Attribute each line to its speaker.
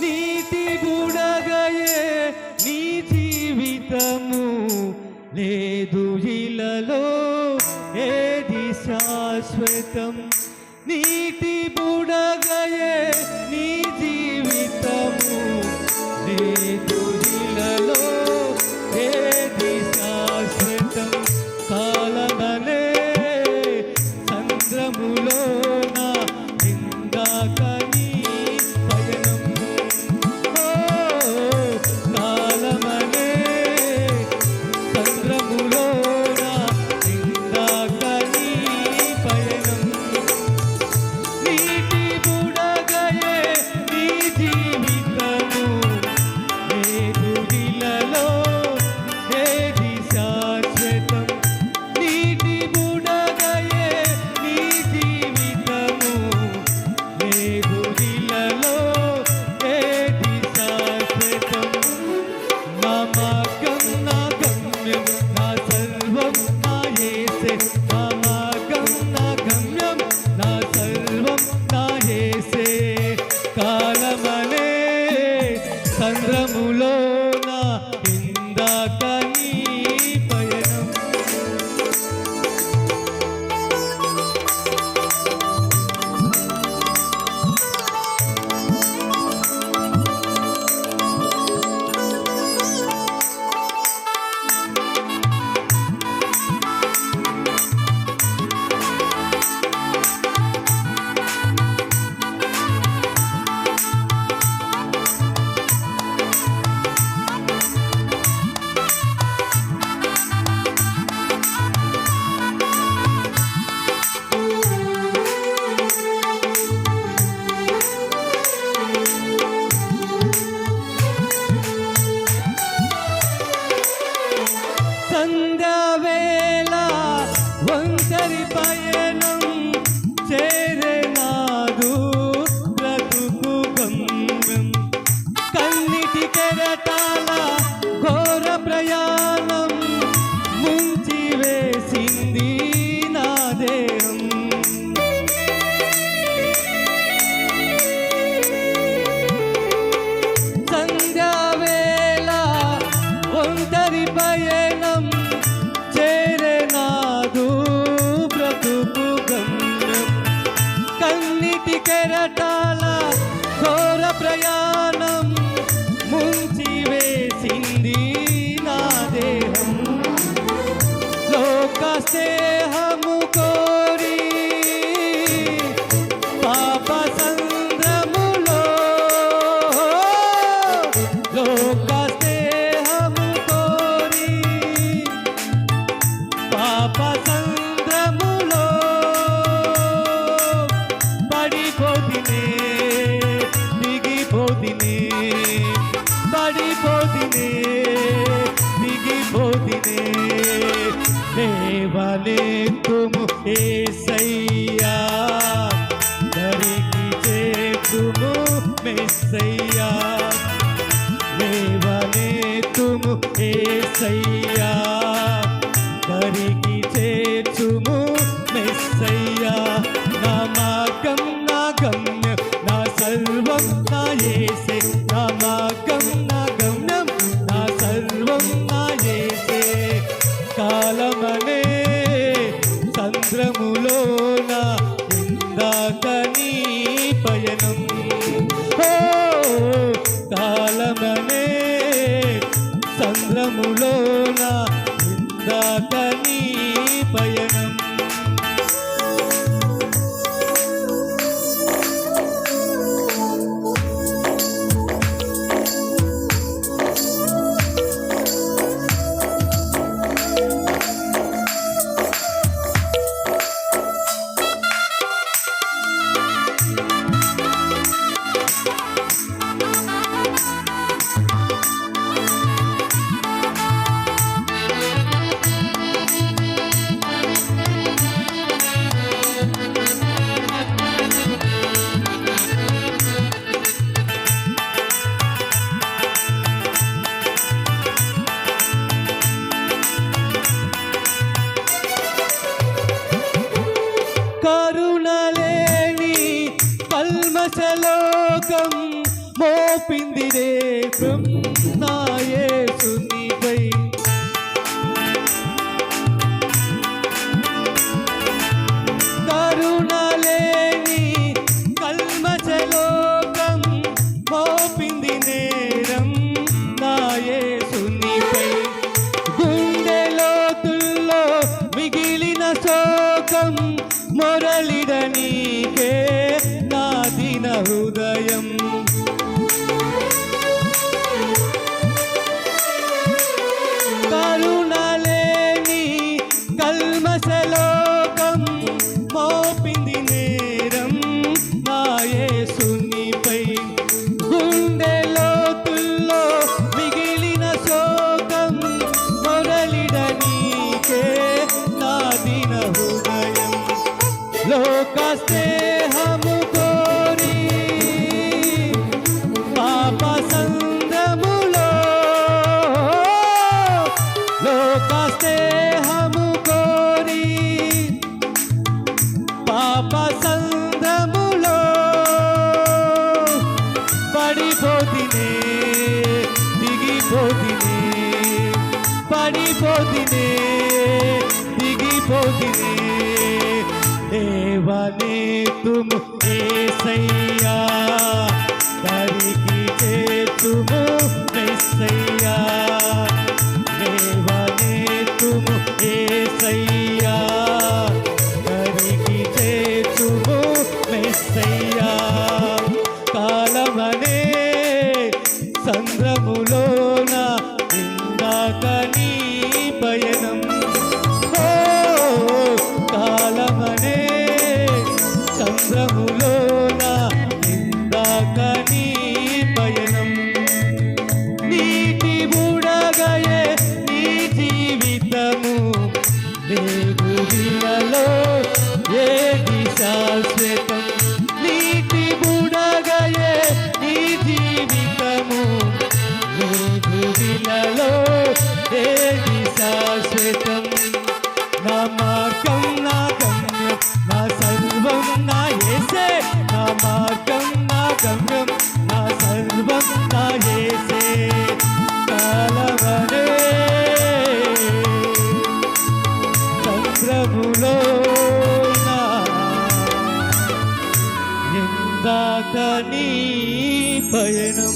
Speaker 1: నీతి బుడగయే నీ జీవితము లేదు ఇలలో ఏది శాశ్వతం? ಕೆರಟಾಲ ಘೋರ ಪ್ರಯಾಣ Hey. కరుణలేని పల్మశలోకం మోపిందిరే బ్రహ్మాయే మొరలిడ నా దిన హృద लोका से हम गोरी। पापा संग मुलो लोका से हम गोरी। पापा తుము ఏసయ్యా. ప్రభులో ఎందాక నీ పయనం.